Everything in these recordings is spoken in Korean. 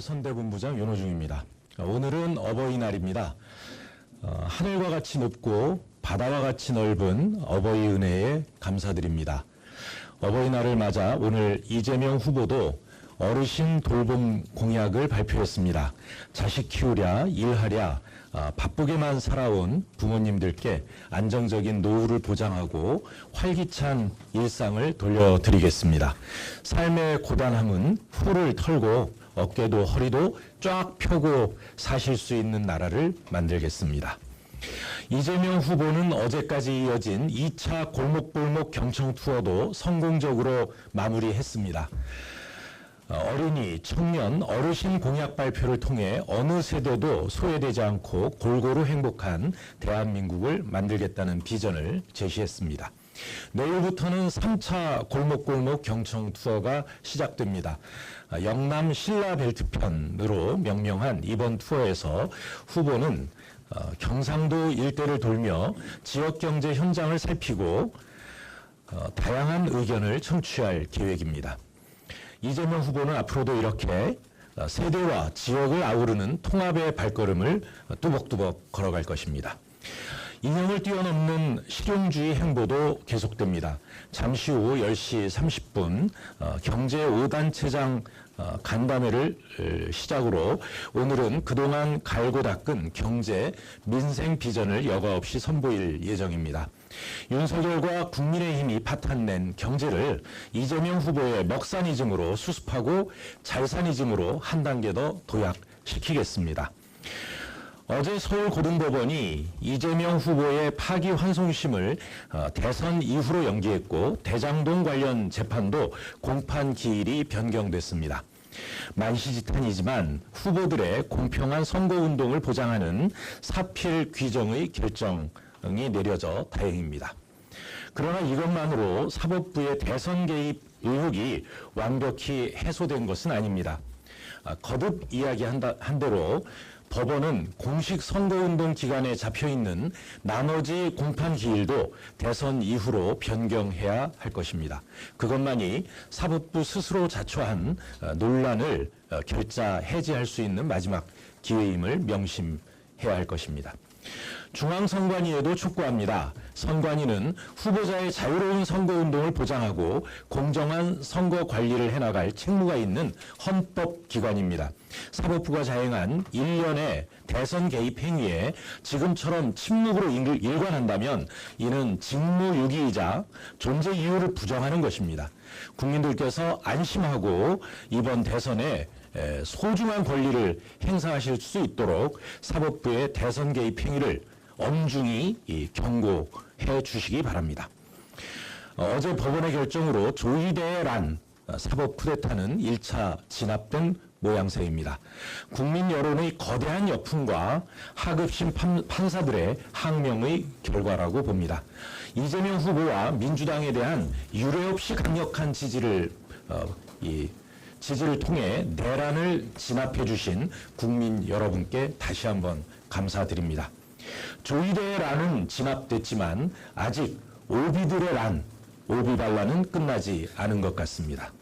선대본부장 윤호중입니다. 오늘은 어버이날입니다. 어, 하늘과 같이 높고 바다와 같이 넓은 어버이 은혜에 감사드립니다. 어버이날을 맞아 오늘 이재명 후보도 어르신 돌봄 공약을 발표했습니다. 자식 키우랴, 일하랴, 아, 바쁘게만 살아온 부모님들께 안정적인 노후를 보장하고 활기찬 일상을 돌려드리겠습니다. 삶의 고단함은 풀을 털고 어깨도 허리도 쫙 펴고 사실 수 있는 나라를 만들겠습니다. 이재명 후보는 어제까지 이어진 2차 골목골목 경청 투어도 성공적으로 마무리했습니다. 어, 어린이, 청년, 어르신 공약 발표를 통해 어느 세대도 소외되지 않고 골고루 행복한 대한민국을 만들겠다는 비전을 제시했습니다. 내일부터는 3차 골목골목 경청 투어가 시작됩니다. 아, 영남 신라벨트 편으로 명명한 이번 투어에서 후보는 어, 경상도 일대를 돌며 지역 경제 현장을 살피고 어, 다양한 의견을 청취할 계획입니다. 이재명 후보는 앞으로도 이렇게 어, 세대와 지역을 아우르는 통합의 발걸음을 뚜벅뚜벅 걸어갈 것입니다. 이념을 뛰어넘는 실용주의 행보도 계속됩니다. 잠시 후 10시 30분 어, 경제 5단체장 어, 간담회를 어, 시작으로 오늘은 그동안 갈고 닦은 경제 민생 비전을 여과 없이 선보일 예정입니다. 윤석열과 국민의힘이 파탄낸 경제를 이재명 후보의 먹사니즘으로 수습하고 잘사니즘으로 한 단계 더 도약시키겠습니다. 어제 서울고등법원이 이재명 후보의 파기환송심을 어, 대선 이후로 연기했고 대장동 관련 재판도 공판 기일이 변경됐습니다. 만시지탄이지만 후보들의 공평한 선거운동을 보장하는 사필 규정의 결정이 내려져 다행입니다. 그러나 이것만으로 사법부의 대선 개입 의혹이 완벽히 해소된 것은 아닙니다. 아, 거듭 이야기한 대로 법원은 공식 선거운동 기간에 잡혀 있는 나머지 공판 기일도 대선 이후로 변경해야 할 것입니다. 그것만이 사법부 스스로 자초한 어, 논란을 어, 결자 해제할 수 있는 마지막 기회임을 명심해야 할 것입니다. 중앙선관위에도 촉구합니다. 선관위는 후보자의 자유로운 선거운동을 보장하고 공정한 선거 관리를 해나갈 책무가 있는 헌법기관입니다. 사법부가 자행한 일련의 대선 개입 행위에 지금처럼 침묵으로 일관한다면 이는 직무유기이자 존재 이유를 부정하는 것입니다. 국민들께서 안심하고 이번 대선에 소중한 권리를 행사하실 수 있도록 사법부의 대선 개입 행위를 엄중히 경고해 주시기 바랍니다. 어, 어제 법원의 결정으로 조이대란 사법 쿠데타는 1차 진압된 모양새입니다. 국민 여론의 거대한 역풍과 하급심 판사들의 항명의 결과라고 봅니다. 이재명 후보와 민주당에 대한 유례없이 강력한 지지를 어, 이, 지지를 통해 내란을 진압해 주신 국민 여러분께 다시 한번 감사드립니다. 란은 진압됐지만 아직 오비들의 란, 오비발란은 끝나지 않은 것 같습니다.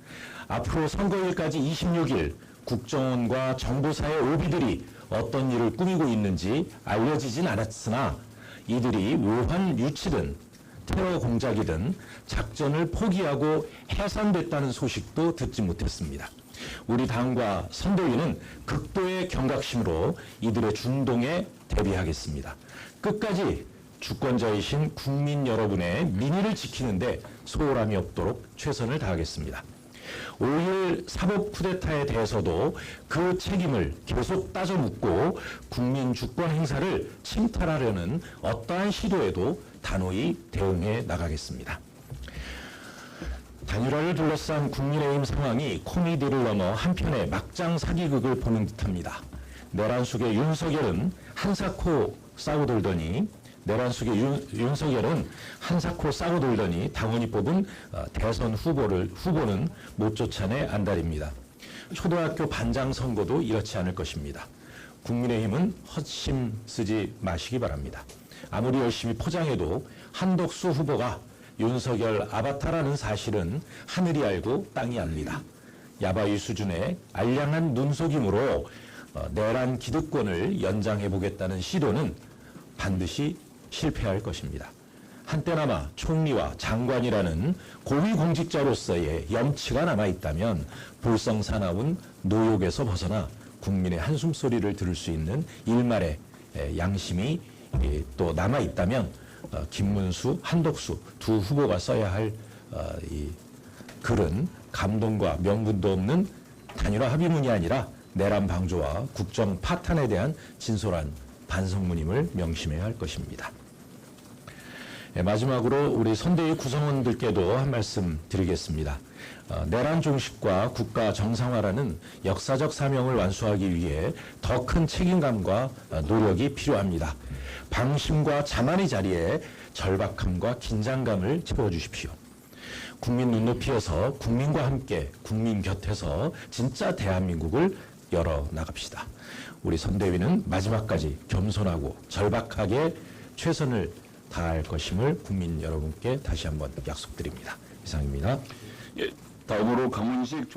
앞으로 선거일까지 26일 국정원과 정부사의 오비들이 어떤 일을 꾸미고 있는지 알려지진 않았으나 이들이 묘한 유치든 테러 공작이든 작전을 포기하고 해산됐다는 소식도 듣지 못했습니다. 우리 당과 선대위는 극도의 경각심으로 이들의 중동에 대비하겠습니다. 끝까지 주권자이신 국민 여러분의 민의를 지키는데 소홀함이 없도록 최선을 다하겠습니다. 5일 사법 쿠데타에 대해서도 그 책임을 계속 따져 묻고 국민 주권 행사를 침탈하려는 어떠한 시도에도 단호히 대응해 나가겠습니다. 단일화를 둘러싼 국민의힘 상황이 코미디를 넘어 한편의 막장 사기극을 보는 듯합니다. 내란 속의 윤석열은 한사코 싸고 돌더니 내란 속의 윤, 윤석열은 한사코 싸고 돌더니 당원이 뽑은 어, 대선 후보를 후보는 못 쫓아내 안달입니다. 초등학교 반장 선거도 이렇지 않을 것입니다. 국민의힘은 헛심 쓰지 마시기 바랍니다. 아무리 열심히 포장해도 한덕수 후보가 윤석열 아바타라는 사실은 하늘이 알고 땅이 압니다. 야바이 수준의 알량한 눈속임으로 어, 내란 기득권을 연장해 보겠다는 시도는 반드시 실패할 것입니다. 한때나마 총리와 장관이라는 고위 공직자로서의 염치가 남아 있다면 볼성사나운 노욕에서 벗어나 국민의 한숨소리를 들을 수 있는 일말의 에, 양심이 예, 또 남아 있다면 어, 김문수, 한덕수 두 후보가 써야 할 어, 이 글은 감동과 명분도 없는 단일화 합의문이 아니라 내란 방조와 국정 파탄에 대한 진솔한 반성문임을 명심해야 할 것입니다. 예, 마지막으로 우리 선대위 구성원들께도 한 말씀 드리겠습니다. 어, 내란 종식과 국가 정상화라는 역사적 사명을 완수하기 위해 더 큰 책임감과 어, 노력이 필요합니다. 방심과 자만의 자리에 절박함과 긴장감을 집어주십시오. 국민 눈높이에서 국민과 함께 국민 곁에서 진짜 대한민국을 열어 나갑시다. 우리 선대위는 마지막까지 겸손하고 절박하게 최선을 다할 것임을 국민 여러분께 다시 한번 약속드립니다. 이상입니다. 예, 다음으로 강문식 종